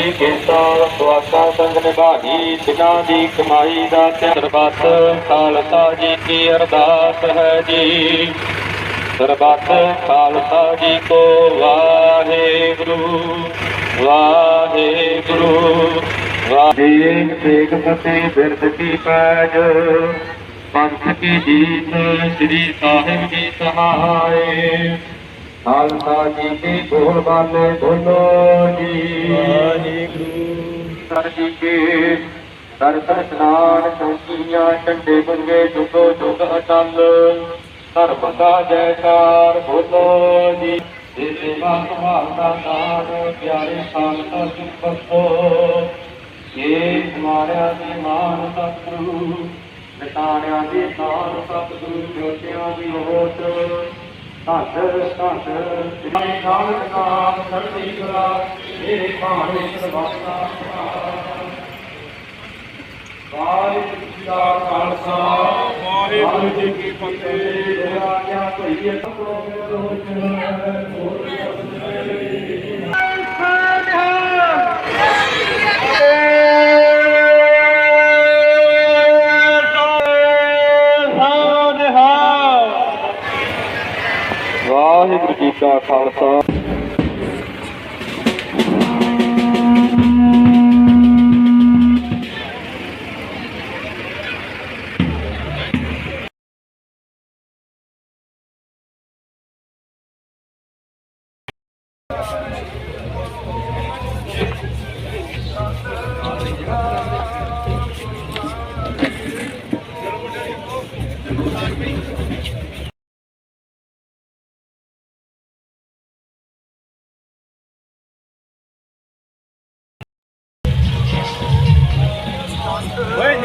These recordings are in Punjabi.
ਕੀਤਾ ਸਵਾਸਾ ਸੰਗ ਨਿਭਾਈ ਜਿਨ੍ਹਾਂ ਦੀ ਕਮਾਈ ਦਾ ਸਰਬੱਤ ਖਾਲਸਾ ਜੀ ਕੀ ਅਰਦਾਸ ਹੈ ਜੀ। ਸਰਬੱਤ ਖਾਲਸਾ ਜੀ ਕੋ ਵਾਹਿਗੁਰੂ ਵਾਹਿਗੁਰੂ। ਵਾਹਿਗ ਤੇਗ ਫਤਿਹ ਬਿਰਦ ਕੀ ਪੈਜ ਪੰਥ ਕੀ ਜੀਤ ਸ੍ਰੀ ਸਾਹਿਬ ਜੀ ਸਹਾਏ। ਖਾਲਸਾ ਜੀ ਕੀ ਬੋਲ ਬਾਲੇ ਬੋਲੋ ਜੀ ਵਾਹਿਗੁਰੂ ਸਰ ਜੀ ਸਨਾਨ ਚੌਕੀਆਂ, ਝੰਡੇ ਗੁੰਗੇ ਜੁਗੋ ਜੁਗ ਅਟਲ। ਧਰਮ ਦਾ ਜੈਕਾਰ ਬੋਲੋ ਜੀ। ਇਹ ਸੇਵਾ ਸੰਭਾਲ ਦਾ ਪਿਆਰੇ ਖਾਲਸਾ ਜੀ ਬਖਸ਼ੋ। ਇਹ ਦੀ ਮਾਨ ਸਤਿਗੁਰੂ ਨਿਤਾਣਿਆਂ ਦੀ ਤਾਨ ਸਤਿਗੁਰੂ, ਜੋਤਿਆਂ ਦੀ ਹੋਤ ਧੰਨ ਧੰਨ। ਸ੍ਰੀ ਖਾਲਸਾ ਨਾਮ ਸਰਦੀ ਕਲਾ ਇਹ ਭਾਣੇ ਸਰਬੱਤਾ ਵਾਹਿਗੁਰੂ ਜੀ ਦਾ ਖਾਲਸਾ। ਵਾਹਿਗੁਰੂ ਜੀ ਕੀ ਫਤਿਹ। ਆਗਿਆ ਭਈਏ ਸਭੋ ਵਾਹਿਗੁਰੂ ਜੀ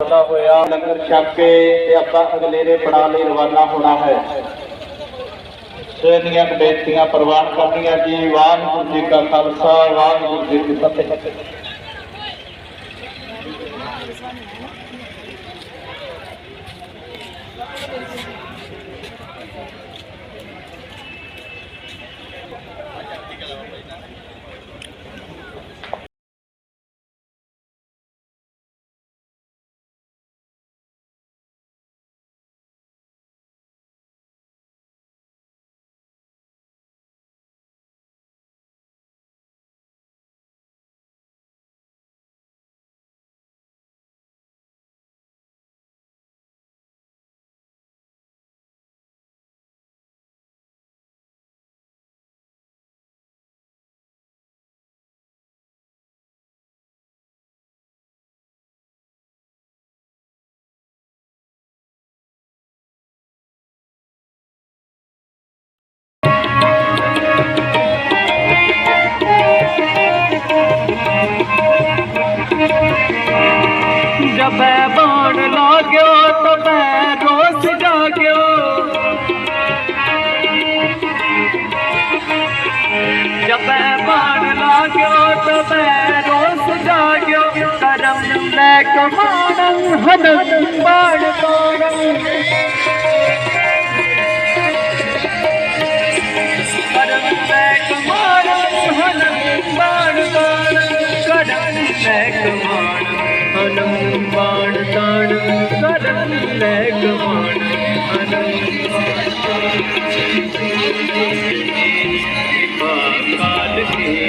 ਪਤਾ ਹੋਇਆ ਲੰਗਰ ਛਕ ਕੇ ਤੇ ਆਪਾਂ ਅਗਲੇਰੇ ਪੜਾਅ ਲਈ ਰਵਾਨਾ ਹੋਣਾ ਹੈ। ਸੇਨੀਆਂ ਬੇਨਤੀਆਂ ਪ੍ਰਵਾਨ ਕਰਨੀਆਂ ਜੀ, ਵਾਹਿਗੁਰੂ ਜੀ ਕਾ ਖਾਲਸਾ, ਵਾਹਿਗੁਰੂ ਜੀ ਕੀ ਫਤਿਹ। ਜਬੈ ਬਾਣ ਲਾਗਿਓ ਤਬੈ ਰੋਸ ਜਾਗਿਓ। ਜਬੈ ਬਾਣ ਲਾਗਿਓ ਤਬੈ ਰੋਸ ਜਾਗਿਓ। ਕਰਮ ਲੈ ਕਮਾਣੰ ਹਨੰ ਬਾਣ ਬਾਣੰ ਕਰਮ ਲੈ ਕਮਾਣੰ ਹਨੰ ਬਾਣ ਬਾਣ ਕਰਮ ਲੈ ਕਮਾਣੰ ਹਨੰ ਲੈ ਗਵਾਣੀ ਅਨੰਦ ਪਾਤਸ਼ਾਹ ਜੀ ਦੀ ਕਿਰਪਾ ਕਾਲ ਕੇ